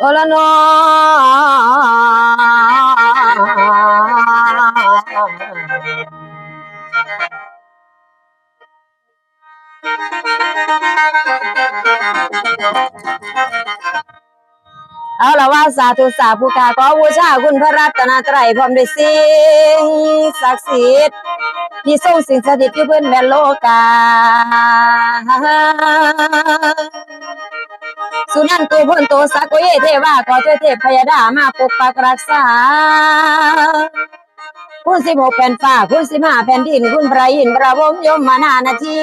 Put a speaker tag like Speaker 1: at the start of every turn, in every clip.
Speaker 1: โอละนอเอาละว่าสาธุสาผู้กาขอบูชาคุณพระรัตนตรัยพร้อมด้วยสิ่งศักดิ์สิทธิ์ที่ทรงสิ่งสถิตอยู่พื้นแผ่โลกา สุนันตูพนโตสักโกเยเทวาขอช่วยเทพพยดามาปกปักรักษาคุณสิบหกแผ่นฟ้าคุณสิบห้าแผ่นดินคุณพระอินทร์พระวงยมมานานาที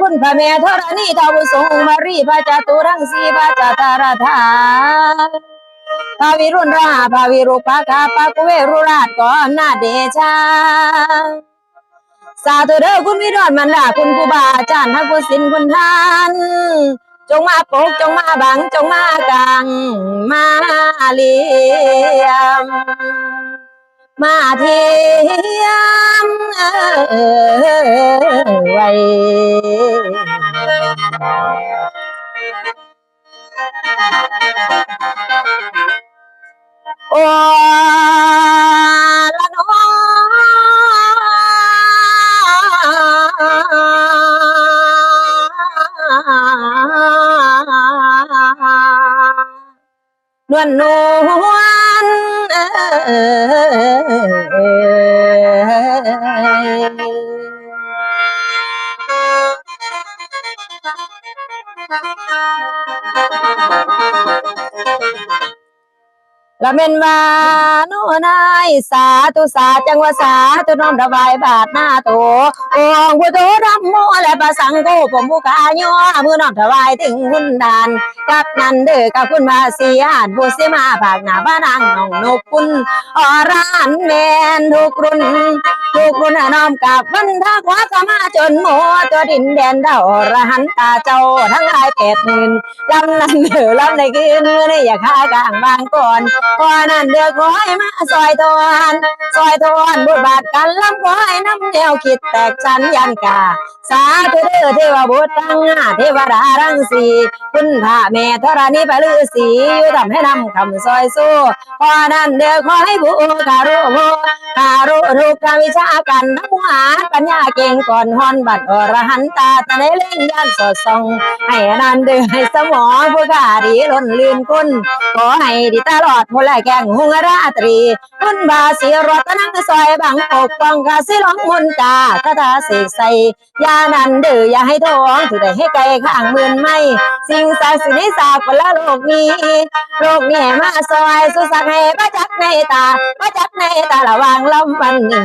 Speaker 1: คุณพระแม่ธรณีทาวุสงมารีพระจตุรังสีพระจตารธาพาวิรุณราพาวิรุปากาปากุเวรุราชก่อนนาเดชา สาธุเด้อคุณวิโรจน์มันล่ะคุณครูบาอาจารย์ทักผู้สินคุณท่านจงมาปกจงมาบังจงมากังมาเลียม มาเทียมเออไว้โอ้ อนวลนว ละเมนวาโนนายสาธุสาจังวาสาธุน้อมถวายบาทหน้าโตองค์พุทโธรัมโมและประสังโฆผมผู้กาโยมือน้อมถวายถึงคุณดาน กับนันเด้อกับคุณมาเสียานผู้เสมาภาคหน้าบ้านางน้องนกคุณอรานแมนทุกรุ่นทุ กรุ่นน้อมกับวันทักวากมาจนหมดตัวดินแดนดาอรหันตาเจ้าทั้งหลายแปดหมื่นลำนั้นเด้อลำในคืนเมื่อในอยากหากลางบางก่อนก่อนนั้นเดือคอยมาซอยทอนซอยทอนบทบาทกันลำคอยน้ำแนวคิดแตกฉันยันกา สาธุเด้อเทวบุตรตั้งหน้าเทวดารังสีคุณพระแม่ธรณีปลือสีอยู่ทำให้นำคำซอยสู้พอนนั้นเดือคอยบูคารุโภคารุทุกการวิชากันทั้งหาปัญญาเก่งก่อนฮอนบัดอรหันตาตะในเล่งยันสดส่องให้นันเดือให้สมองผู้ขาดีล้นลื่นคุณขอให้ดีตลอดพลแกงหุงราตรีคุณบาสีรถนังซอยบังปกป้องกาสิลองมุนกาคาถาเสกใส่ยานันเดืออย่าให้ท้องถือได้ให้ไกลข้างมื่นไม่ สิ่งศักดิ์สิทธิ์ในสากลโลกนี้โลกนี้มาซอยสุสักให้ประจักษ์ในตาประจักษ์ในตาระวางลำมันนี้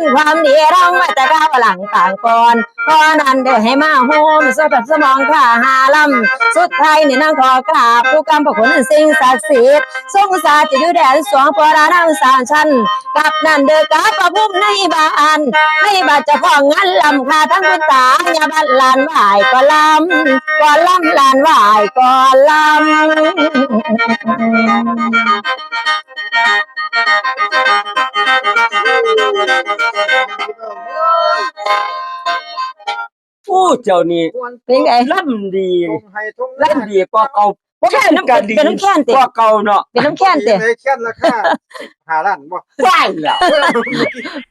Speaker 1: คุณความดีเรามาแต่ก้าวหลังต่างก่อน พอนั้นเดี๋ยวให้มาโฮมสดสมองข้าหาลำสุดท้ายนี่นางขอกราบผู้กำประคุณสิ่งศักดิ์สิทธิ์ทรงสาจะอยู่แดนสวงปรานังสามชั้นกับนั่นเด้อกาประพุ่มในบ้านในบ้านจะพ้องงานลำคาทั้งคุณตาญาบันลานไหวายก็ลำก็ลำลานไหวายก็ลำ
Speaker 2: ผู้เจ้านี่
Speaker 1: เป็นไง
Speaker 2: ล่ำดี
Speaker 3: ทงไฮทง
Speaker 2: ล่ำดีกว่าเก่า
Speaker 1: บ่แค่น้ำ
Speaker 2: ก็ดี
Speaker 1: เป็นน้ำแค้นติ
Speaker 2: กว่าเก่าเนาะ
Speaker 1: เป็นน้ำแค้นติ
Speaker 3: ในแค้นราคาหาล้านบ่
Speaker 2: ว่างแล้ว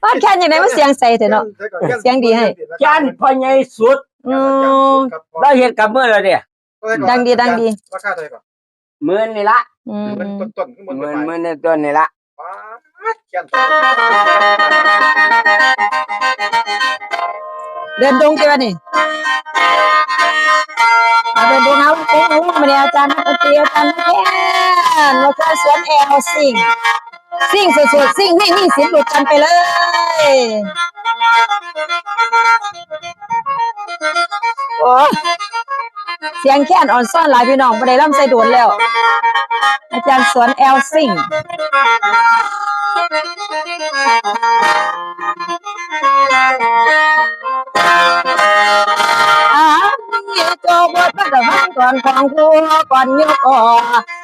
Speaker 1: บ้านแค้นยังไงมันเสียงใสเถอะเนาะเสียงดีให้
Speaker 2: จานพ่อใหญ่สุด
Speaker 1: อืม
Speaker 2: เราเห็นกับมือแล้วเนี่ย
Speaker 1: ดังดีดังดี
Speaker 3: ราคาเท่าไหร่ก่อน
Speaker 2: มือนี่ละ
Speaker 1: อืม
Speaker 3: มันต้นๆขึ้นบน
Speaker 2: มื
Speaker 3: ต้
Speaker 2: อน
Speaker 3: ไม้
Speaker 2: มือในตัวนี่ละ
Speaker 1: เดินดงกี่วันนี่มาเดินดงเอาปุ๊บปุ๊บมาเนี่ยอาจารย์นักดนตรีอาจารย์นักแค้นเราเคยสวนแอลซิ่งซิ่งสุดๆซิ่งให้นี่สินหลุดกันไปเลยโอ้เสียงแค้นอ่อนซ่อนหลายพี่น้องไม่ได้ล่ำใส่โดนแล้ว อาจารย์สวนแอลซิ่งอ โจบทพระกวันก่อนของผู้ก่อนยก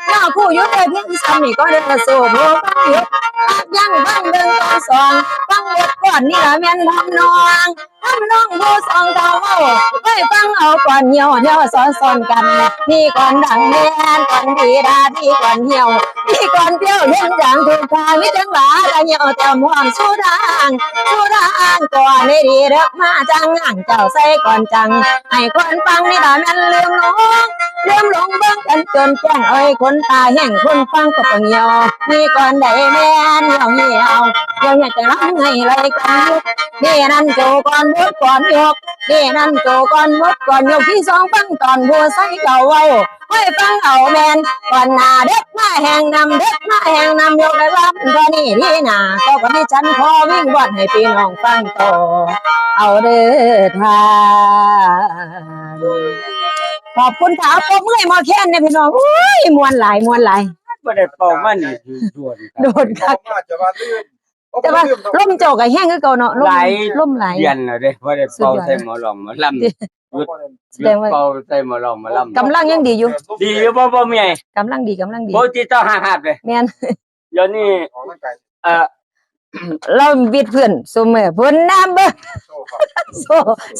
Speaker 1: อย่อคู่ยุดเลยเพียงสามีก็เดินสู่โบฟั งยุดยังฟังเดินตอนสองฟังบทก่อนนี่ละแม่นทำนองทำนองผู้สองเก่าเฮ้ยฟังเอาก่อนเหี่ยวเหี่ยวสอนสอนกันนี่ก่อนดังแม่นก่อนดีดาที่ก่อนเหี่ยวนี่ก่อนเปรี้ยวเห็นอย่างถูกทางนี่จังหวะตะเหี่ยวแต่ม่วงสู้ทางสู้ทางก่อนได้ดีเด้อมาจังอ่างเจ้าใส่ก่อนจังให้คนฟังนี่ละแม่นลืมหลง ลืมหลงเบิ่งกันจนแจ้งเอ้ยคนตาแห้งคนฟังก็ต้องเหี่ยวนี่ก่อนได้แม่นเหี่ยวเหี่ยวเหี่ยวเนี่ยจะรังให้ไรกันนี่นั่นโจก่อนบุดก่อนยกนี่นั่นโจก่อนบุดก่อนยกที่สองฟังตอนบัวใส่เก่าเว้าให้ฟังเอาแมนก่อนหน้าเด็กมาแหงนำเด็กมาแหงนำยกได้รับก็นี่ที่หน้าก็ก็ให้ฉันขอวิ่งบอนให้พี่น้องฟังต่อเอาเด้อทาน ขอบคุณค่ะปรบมือให้หมอแค้นเนี่ยพี่น้องอุ้ยมวนหลายมวนหลาย
Speaker 2: บ่ได้เป่ามันนี่คือด่วน
Speaker 1: โดน
Speaker 3: บ
Speaker 1: คั
Speaker 3: อกกว่าจะว่าลืมโอ้
Speaker 1: แต่ว่า
Speaker 3: ลืมดอก
Speaker 1: ล่มโจกกับแห้งคือเก่าเนาะล่ม
Speaker 2: ไหล
Speaker 1: ล่มไหลาย
Speaker 2: เย็นแล้วเด้บ่ได้เป่า
Speaker 1: สุดยอด
Speaker 2: ใส่หมอลองหมอลำ
Speaker 1: แสดงว่า
Speaker 2: เป่าใส่หมอลองหมอลำ
Speaker 1: กำลังยังดีอยู่
Speaker 2: ดีอยู่บ่บ่เมีย
Speaker 1: กำลังดีกำลังดี
Speaker 2: บ่ติดต่อหาหาบเลย
Speaker 1: แม่น
Speaker 2: เดี๋ยวนี้
Speaker 3: ออกร่างกาย
Speaker 2: เอ่อ
Speaker 1: เราบิดเพื่อนเสมอเพิ่นน้ำเบอ
Speaker 3: โซ่ครับ
Speaker 1: โซ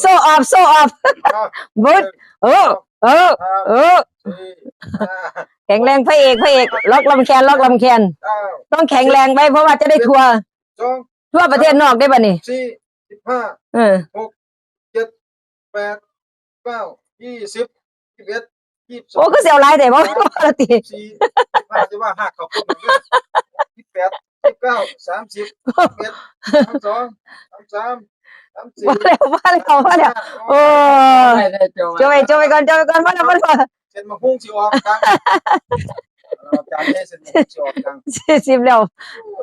Speaker 1: โซออฟโซออฟ
Speaker 3: ครับ
Speaker 1: บุดเออ เออ
Speaker 3: ครับ
Speaker 1: เออ
Speaker 3: สี่ห้า
Speaker 1: แข็งแรงพระเอกพระเอก ล็อกลำแขนล็อกลำแขน
Speaker 3: เก้า
Speaker 1: ต้องแข็งแรงไปเพราะว่าจะได้ทัวร์
Speaker 3: สอง
Speaker 1: ทั่วประเทศนอกได้ป่ะนี่
Speaker 3: สี่สิบห้า
Speaker 1: เออ
Speaker 3: แปดเก้ายี่สิบยี่สิบเอ็ดยี่สิบสอ
Speaker 1: โอ้
Speaker 3: ง
Speaker 1: ก็เสียวหลายแต่ว่าปกติ
Speaker 3: สี่สิบห้าจะว่าหักขอบคุณหน่อยด้วยยี่สิบแปดยี่สิบ เก้าสามสิบสามเอ็ดสามสองสามสามสามสี่
Speaker 1: ว่าแล้วว่าแล้วว่าแล้วโอ้
Speaker 2: ได้ได้จบ
Speaker 1: จบไปจบไปก่อนจบไปก่อนว่าแล้วว่าแล้ว
Speaker 3: เส้นมะฮุ่งสิออกกลางอาจารย์ให้เส้นมะฮุ่งสิออกกลาง
Speaker 1: สี่สิบแล้ว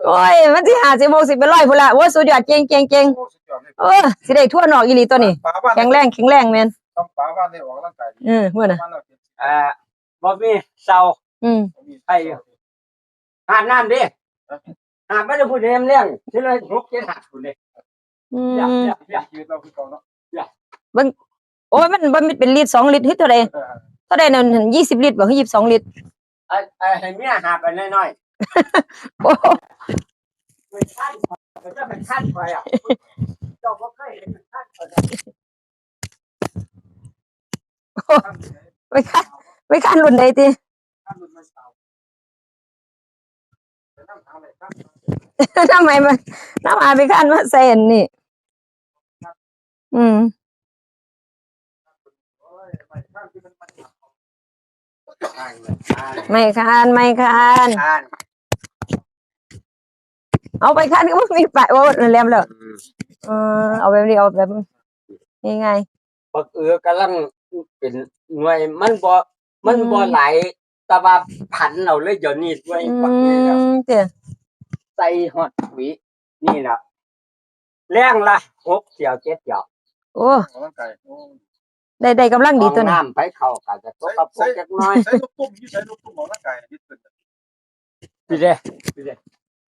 Speaker 1: โอ้ยมันสิห้าสิบหกสิบเป็นร้อยพุ่นละโอ้ยสุดยอดเก่งเก่งเก่ง
Speaker 3: โอ้สุดยอดเลย
Speaker 1: เออสิได้ทั่วนอกอีหลีตัวนี้
Speaker 3: ฝาบ้าน
Speaker 1: แข็งแรงแข็งแรงแม่น
Speaker 3: ต้องฝาบ้านได้ออกร่างกายดี
Speaker 1: เออเมื่อน่ะ
Speaker 3: บ้านเราเป็น
Speaker 2: เอ่อบ่มีเศร้า
Speaker 1: อืม
Speaker 3: มี
Speaker 2: ไปอยู่หาบน้ำดิ หาบไม่ได้พูดเรื่องเรื่องที่เลยลุกเจ็ดหักคุณดิ
Speaker 1: อื
Speaker 2: อยาก
Speaker 1: ม
Speaker 2: อยากอยาก
Speaker 3: ชีวิตเราคือเก่าเนาะ
Speaker 1: โอ้ยมันมันเป็นลิตรสองลิตรเฮ้ยเท่าไร
Speaker 3: เออ
Speaker 1: เท่าไรนั่นยี่สิบลิตรบ่คือยี่สิบสองลิตร
Speaker 2: ไอ้ไอ้ให้เมียหาบไปน้อย
Speaker 1: โอ้
Speaker 2: ๆเป็นขั้นมันจะเป็นขั้นไปอะเจ้าก็เคยเห็นเป็นขั้นไปอะ
Speaker 1: ไปคันไปคันรุ่นใดติ
Speaker 3: ข้ามมันมาเสาไปนั่ง ทางไหนข้าม
Speaker 1: ทำไมมันน้ำอาไปคันมาใส่อันนี่ อืม
Speaker 3: โอ้ยไปข้ามที่มันมัน
Speaker 2: อ่านเลยอ่าน
Speaker 1: ไม่คันไม่คัน
Speaker 2: อ่าน
Speaker 1: เอาไปคันก็บ่มีไปโอ้แหลมแล้วเออเอาแบบนี้เอาแบบนี้ไง
Speaker 2: บักเอือกำลังเป็นหน่วยมันบ่มันบ่ไหลาย แต่ว่าผันเราเลยเดี๋ยวนี้ด้วย
Speaker 1: อื
Speaker 2: บักเอือครับ
Speaker 1: มเจ้
Speaker 2: ใส่ฮอดหวีนี่นะแรงละหกเกี่ยวเจ็ดเกี่ยว
Speaker 1: โอ้
Speaker 3: ออกร่างกายโอ้
Speaker 1: ได้ได้กำลังดีตัว
Speaker 2: ห้อง
Speaker 1: นี้
Speaker 2: น้ำไปเข้ากันจะตกกระปุกจักหน้อย
Speaker 3: ใช้ลูกตุ้มที่ใช้ลูกตุ้มออกร่างกายนิดนึง
Speaker 2: พี่เด้พี่เด้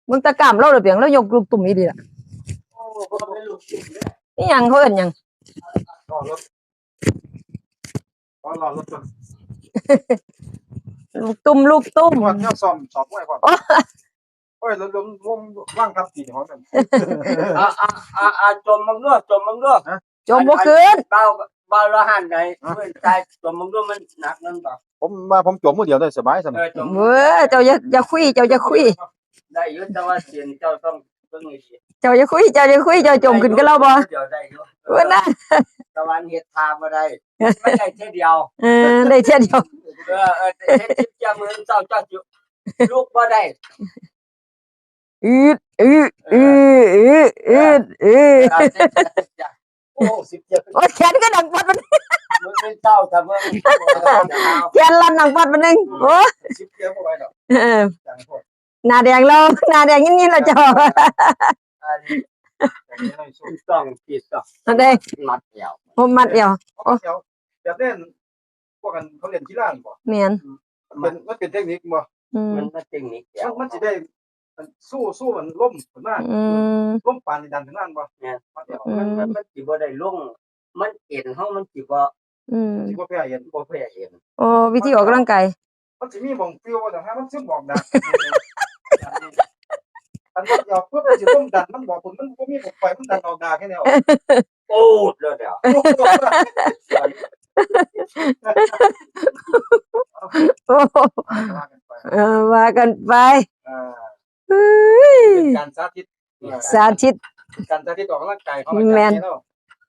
Speaker 1: มึงตะกร้ามเราหรือเปล่าเรายกลูกตุ่มอีดีล่ะ
Speaker 2: โอ้บ่เป็นลูกศิษย์เด้
Speaker 1: นี่ยังเขาเอิ้นหยัง
Speaker 3: รอรถรอรอรถก่อน
Speaker 1: ลูกตุ่มลูกตุ่ม
Speaker 3: ก่อนเนี่ยซ่อมสอบไว้ก่อน
Speaker 1: โอ้
Speaker 3: โอ้ยรถลมวงว่างทับตีนของมัน
Speaker 2: อ่าอ่าอ่าอ่าจมมังด้วยจมมังด้วย
Speaker 1: จมบ่คืน
Speaker 2: เบาเบาละหันไหนเพื่อนใจจมมังด้วยมันหนักนั่นเปล่า
Speaker 3: ผมมาผมจมมือเดียวได้สบายส
Speaker 2: เอ
Speaker 3: มัย
Speaker 2: อจม
Speaker 1: เว้อเจ้าอย่าอย่าคุยเจ้าอย่าคุย
Speaker 2: ได้อยุ่แต่ว่าเสียนเจ้าต้องเพิ่งให้ดี
Speaker 1: เจ้าอย่าคุยเจ้าอย่าคุยเจ้าจมขึ้นกับเราบ่
Speaker 2: เดี๋ยวได้อยู่
Speaker 1: เว้อนะ
Speaker 2: ตะวันเฮ็ดทาบ่ได้ไม่ได้แค่เดียว
Speaker 1: เออได้เช่นเดียว
Speaker 2: เออเออเฮ็ดจิบจามือเจ้าเจ้าจุลูกบ่ได้
Speaker 1: อืดอืดอืดอืดอืดอืด
Speaker 3: โอ้สิบเจ็ด
Speaker 1: โอ้ยแขนก็ดังปัดมัน
Speaker 2: มึงเป็นเจ้าแต่มึง
Speaker 1: แขนลั่นดังปัดมันนึงโอ้
Speaker 3: สิบเจ็ดเข้าไปดอก
Speaker 1: เออ
Speaker 3: อย่างพวก
Speaker 1: หน้าแดงเราหน้าแดงยิ่งๆเราเจ้า
Speaker 3: อย่างนี้ให้สู้
Speaker 2: ต้องผิดต้อง
Speaker 1: อันใด
Speaker 2: มัดเดียว
Speaker 1: ผมมัดเดียว
Speaker 3: เขาเดี๋ยวแบบนี้พวกกันเขาเรียนกีฬาบ่
Speaker 1: แม่น
Speaker 3: มันเป็นมันเป็นเทคนิคบ่
Speaker 1: อืม
Speaker 2: มันมันเทคนิคเดียว
Speaker 3: มันมันสิได้มันสู้สู้มันล้มขึ้นมา
Speaker 1: อืม
Speaker 3: ล้มปานนี่ดันถึงนั่นบ่มันเดี๋ยว
Speaker 2: มันมันมันสิบ่ได้ลงมันเอ็นเฮามันสิบ่
Speaker 1: อืม
Speaker 3: สิบ่แพ้เห็น
Speaker 2: บ่เพื่อเอ็น
Speaker 1: โอ้วิธีออกกำลังกาย
Speaker 3: มันจะมีบ่งฟิวว่าแต่ถ้ามันซึ่งบอกดัน อันว่าเดี๋ยวเพื่อมันจะต้องดันมันบอกผมมันก็มีบอกไปมันดันออกดาแค่นี้
Speaker 2: โอ้ดแล้วเดี๋ยว
Speaker 1: โอ้เออว่ากันไปเฮ้ย
Speaker 3: การสาธิต
Speaker 1: สาธิต
Speaker 3: การสาธิตออกกำลังกายเขา
Speaker 1: แม่น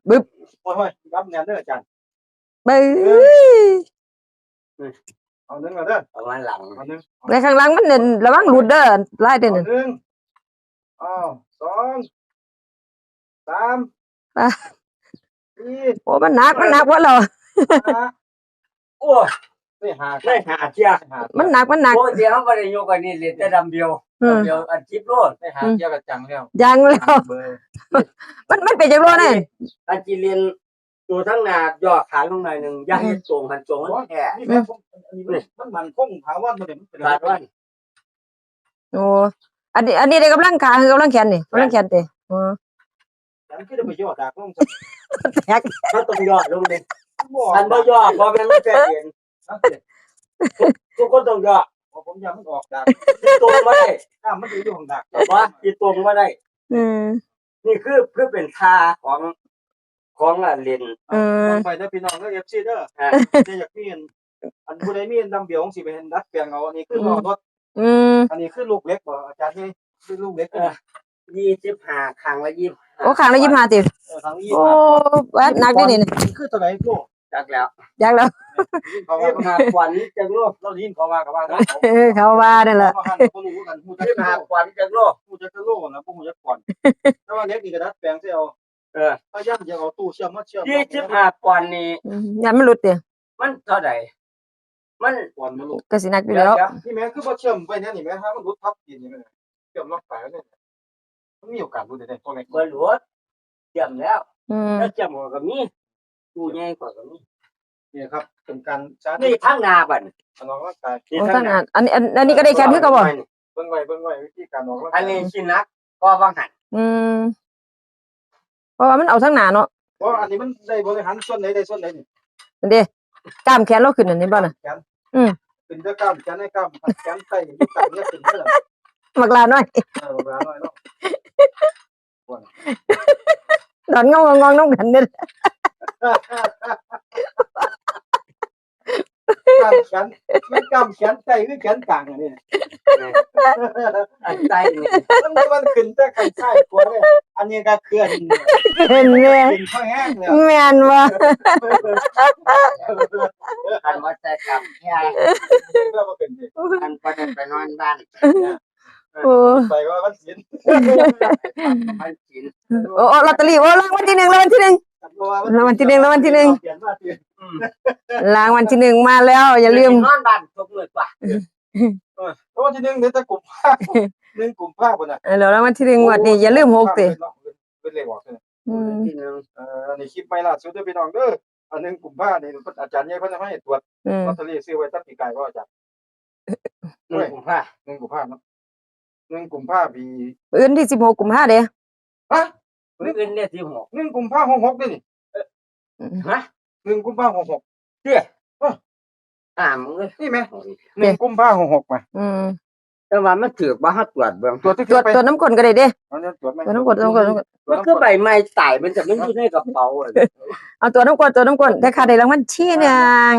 Speaker 1: บึ๊บ
Speaker 3: โอ้ยรับงานเด้ออาจารย์
Speaker 1: เบ้ย
Speaker 3: เอาหนึ่งมาเด้อ
Speaker 2: เอามาหลัง
Speaker 3: เอาหนึ่ง
Speaker 1: ในข้างหลังมันเด่นระวังหลุดเด้อไล่เด่น
Speaker 3: เอาหนึ่ง อ้าวสองสามสี่
Speaker 1: โอ้มันหนักมันหนักว่าเรา
Speaker 3: ห้า
Speaker 2: โอ้ย
Speaker 3: ไม่หา
Speaker 2: ได้หาเที่ย
Speaker 3: หา
Speaker 1: มันหนักมันหนัก
Speaker 2: โอ้เดี๋ยวเขาไม่ได้ยกอันนี้เลยแต่ดำเดียว
Speaker 1: อืม
Speaker 2: ดำเดียวอันชิปโลด
Speaker 3: ไม่หาเกี่ยวกับจังแล้ว
Speaker 1: ยังแล้ว
Speaker 3: เบอร์
Speaker 1: มันมันเป็นจังโลนี่
Speaker 2: อันจีเรียนตัวทั้งหนาย่อขาลงหน่อยหนึ่งย่าให้ตรงหันตรงมันแค่
Speaker 3: นี่มันมันมันคงถามว่ามันเป็นเป็น
Speaker 2: ขาดวัน
Speaker 1: โอ้ อันนี้ อันนี้ได้กำลังขาคือกำลังแขนนี่กำลังแขนเตะอ๋อ
Speaker 3: ฉันคิดว่าไปย่อดากลง
Speaker 1: แตก
Speaker 2: เขาต้องย่อลงเลย
Speaker 3: บ่
Speaker 2: อันบ่ย่อพอเป็นไม่แค่เรียนทุกคนต้องย่อ
Speaker 3: ผมยังมันออกดาก
Speaker 2: ที่ตรงมาได้
Speaker 3: ข้ามมันอยู่ของดาก
Speaker 2: ว่าที่ตรงมาได้
Speaker 1: อืม
Speaker 2: นี่คือคือเป็นท่าของของอะเรียน
Speaker 3: ไปเด้อพี่น้องเด้อ FC เด้อ
Speaker 2: อ่า
Speaker 3: จะอยากมีอันผู้ใดมีดำเบียวของสิไปเห็นดัดแปลงเอาอันนี้คือรอรถ
Speaker 1: อืม
Speaker 3: อันนี้คือลูกเล็กบ่อาจารย์นี่คือลูกเล็ก
Speaker 2: เออยี่สิบห้าครั้งละยี่สิบ
Speaker 1: โอ้ขางละยี่สิบห้าติ
Speaker 3: เออทางนี้
Speaker 1: โอ้วัดหนักดินี่
Speaker 3: คือตัวไหนลูก
Speaker 2: จักแล้ว
Speaker 1: ยังแล้ว
Speaker 3: เขาว่า
Speaker 2: ยี่สิบห้าขวัญจังโลก
Speaker 3: เรายินเขาว่ากับว่า
Speaker 1: เออเขาว่านั่นแหละ
Speaker 3: เขารู้กันผู้จั
Speaker 2: ยี่สิบ
Speaker 3: ก
Speaker 2: ห้าขวัญจังโลก
Speaker 3: ผู้จักโลนะผู้จักก่อนแต่ว่าเล็กนี่ก็ดัดแปลงใส่เอา
Speaker 2: เออ
Speaker 3: พยายามจะเอาตู้เชื่อมมาเชื่อม
Speaker 2: ยี่สิบห้าขวัญนี่
Speaker 1: อืมยันมันหลุดเตะ
Speaker 2: มันเท่าไหร่ มัน
Speaker 3: ก่อนมาลูก
Speaker 1: ก็สิหนักอยู่
Speaker 2: เดี๋ยว
Speaker 1: แล้ว
Speaker 2: เดี๋ยว
Speaker 3: นี่แม่คือบ่เชื่อมไปเนี่ยนี่แม่ถ้ามันรุดทับกินนี่แม่เชื่อมล็อกสายเนี่ยมันมีโอกาสรุดได้ตัวไหน
Speaker 2: เบอร์หลวดเจียมแล้ว
Speaker 1: อืม
Speaker 2: แล้วเจียมก็มีตู้ใหญ่กว่าก็มี
Speaker 3: นี่ครับเป็นการชาร์จ
Speaker 2: นี่ทั้งนาบัด
Speaker 3: ออกร่างกาย
Speaker 2: นี่
Speaker 1: โอ้
Speaker 2: ทั้
Speaker 1: ตั้
Speaker 2: ง
Speaker 1: ง
Speaker 2: นา
Speaker 1: นานอันนี้อันอันนี้ก็ได้แขนคือกับบ่
Speaker 3: เบิ่งไว้เบิ่งไว้วิธีการออกร่าง
Speaker 2: อั
Speaker 3: กานย
Speaker 2: นี้ชินักก็วางหัน
Speaker 1: อืมเพราะว่ามันเอาทั้งหนาเนาะ
Speaker 3: เพราะอันนี้มันได้บริหารส่วนไหนได้ส่วนไหนนี่
Speaker 1: อันเด้ กล้ามแขนเราขึ้นอันนี้บ่น่ะ
Speaker 3: แขน
Speaker 1: อืม
Speaker 3: เป็นเด้อกล้ามแขนให้กล้ามแขนใต้อยู่กล้ามเนี่ยเป็นเด้อ
Speaker 1: มักลาน้อย
Speaker 3: เออเวลาน้อยเนาะ
Speaker 1: ดอนงงงๆน้องกันเด้อก
Speaker 3: ล้ามแขนไม่กล้ามแขนใต้คือแขนกลางอันนี้
Speaker 2: อันใต้นี่
Speaker 3: มันมันขึ้นแต่ข้างซ้ายกว่าเลย อันนี้ก็เคลื่อน
Speaker 1: เห็นแม่
Speaker 3: ขึ้นข้างแห้งเลย
Speaker 1: แม่นว่า
Speaker 2: อันว่าแต่กับแค่
Speaker 3: ก็มาเป็น
Speaker 2: อันไปไปนอนบ้าน
Speaker 1: โอ้
Speaker 3: ใส่ว่ามันสิน
Speaker 2: มันกิน
Speaker 1: โอ้โอ้ลอตเตอรี่โอ้รางวัลที่หนึ่งรางวัลที่หนึ่งรางวัลที่หนึ่งรางวัลที่หนึ่ง
Speaker 3: เปลี่ยนมาสิ
Speaker 2: อืม
Speaker 1: รางวัลที่หนึ่งมาแล้ว อย่าลืม
Speaker 2: นอนบ้านทุกมื้อกว่า
Speaker 3: รางวัลที่หนึ่งเดี๋ยวจะกลุ่มภาพ หนึ่งกลุ่มภาพคนน่ะ
Speaker 1: เออแล้วรางวัลที่หนึ่งงวดนี้อย่าลืมหกติ
Speaker 3: เป็นเลขออกเลย
Speaker 1: อืม
Speaker 2: ที่หนึง
Speaker 3: เอ่ออันนี้คลิปใหม่ล่าสุดเด้อพี่น้องเด้ออันหนึงกลุ่มภาพนี่อาจารย์ใหญ่เพิ่นทำให้ตรวจ
Speaker 1: อืม
Speaker 3: ลอตเตอรี่ซื้อไว้ตั้งปีกายว่าอาจารย์
Speaker 2: หนึ่งกุมภา
Speaker 3: หนึ่งกลุ่มภาพเนาะหนึ่งกลุ่มภาพปี
Speaker 1: อื่นที่สิบหกกุมภาเด้
Speaker 3: ฮะ
Speaker 2: มื้ออื่นเนี่ยที่หก
Speaker 3: หนึ่งกลุ่มภาพหกหกด้วยนี่
Speaker 2: ฮะ
Speaker 3: หนึ่งกลุ่มภาพหกหก
Speaker 2: เตี้ยอ่ามึงเอ้ย
Speaker 3: นี่ไหมหนึ่งกลุ่มภาพหกหกมา
Speaker 1: อืม
Speaker 2: แต่ว่ามันถือบ่ฮัดตรวจเบิ่ง
Speaker 3: ตรวจที่
Speaker 1: ตรวจ
Speaker 3: ไป
Speaker 1: ตรวจน้ำกลนก็ได้เด้
Speaker 3: เอาเนี่ยตรวจไหม
Speaker 1: ตรวจน้ำกลนตรวจน้ำกลนน้ำกลน
Speaker 3: ตรว
Speaker 2: มั
Speaker 3: จ
Speaker 2: น
Speaker 3: น้ำก
Speaker 2: คือ
Speaker 3: ล
Speaker 2: ใบไม้ตายมันจะมันอยู่ในกระเป๋าอะ
Speaker 1: เอาตัวน้ำกลนตัวน้ำกลนแต่ขาดได้รางวัลที่หนึ่ง